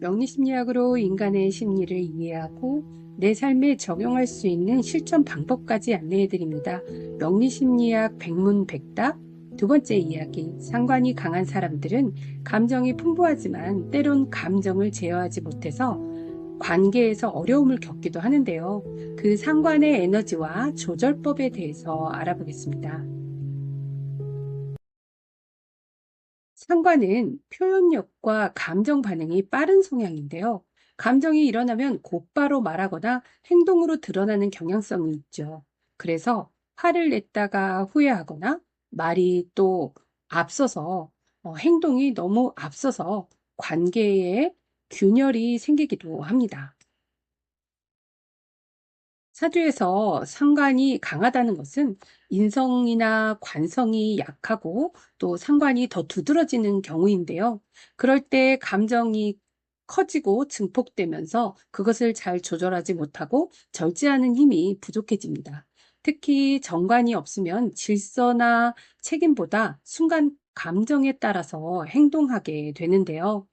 명리심리학으로 인간의 심리를 이해하고 내 삶에 적용할 수 있는 실천 방법까지 안내해 드립니다. 명리심리학 백문백답 두 번째 이야기. 상관이 강한 사람들은 감정이 풍부하지만 때론 감정을 제어하지 못해서 관계에서 어려움을 겪기도 하는데요. 그 상관의 에너지와 조절법에 대해서 알아보겠습니다. 상관은 표현력과 감정 반응이 빠른 성향인데요. 감정이 일어나면 곧바로 말하거나 행동으로 드러나는 경향성이 있죠. 그래서 화를 냈다가 후회하거나 말이 또 앞서서 어, 행동이 너무 앞서서 관계에 균열이 생기기도 합니다. 사주에서 상관이 강하다는 것은 인성이나 관성이 약하고 또 상관이 더 두드러지는 경우인데요. 그럴 때 감정이 커지고 증폭되면서 그것을 잘 조절하지 못하고 절제하는 힘이 부족해집니다. 특히 정관이 없으면 질서나 책임보다 순간 감정에 따라서 행동하게 되는데요.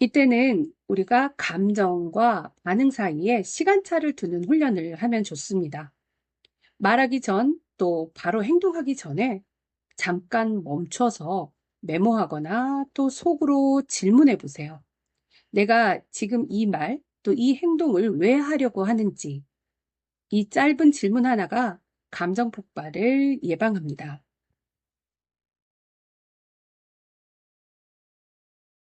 이때는 우리가 감정과 반응 사이에 시간차를 두는 훈련을 하면 좋습니다. 말하기 전 또 바로 행동하기 전에 잠깐 멈춰서 메모하거나 또 속으로 질문해 보세요. 내가 지금 이 말, 또 이 행동을 왜 하려고 하는지. 이 짧은 질문 하나가 감정 폭발을 예방합니다.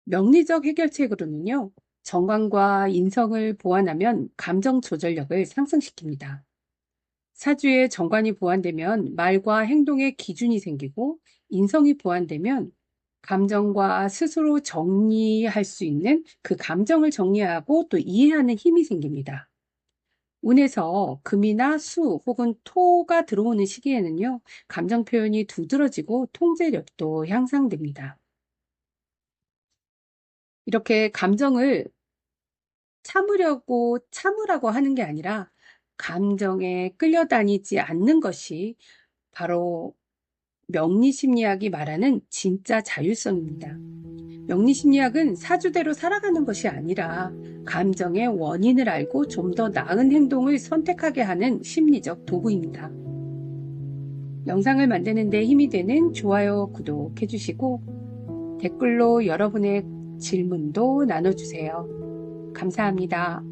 명리적 해결책으로는요, 정관과 인성을 보완하면 감정 조절력을 상승시킵니다. 사주에 정관이 보완되면 말과 행동의 기준이 생기고 인성이 보완되면 감정과 스스로 정리할 수 있는 그 감정을 정리하고 또 이해하는 힘이 생깁니다. 운에서 금이나 수 혹은 토가 들어오는 시기에는요, 감정 표현이 두드러지고 통제력도 향상됩니다. 이렇게 감정을 참으려고 참으라고 하는 게 아니라 감정에 끌려다니지 않는 것이 바로 명리심리학이 말하는 진짜 자율성입니다. 명리심리학은 사주대로 살아가는 것이 아니라 감정의 원인을 알고 좀 더 나은 행동을 선택하게 하는 심리적 도구입니다. 영상을 만드는 데 힘이 되는 좋아요, 구독 해주시고 댓글로 여러분의 질문도 나눠주세요. 감사합니다.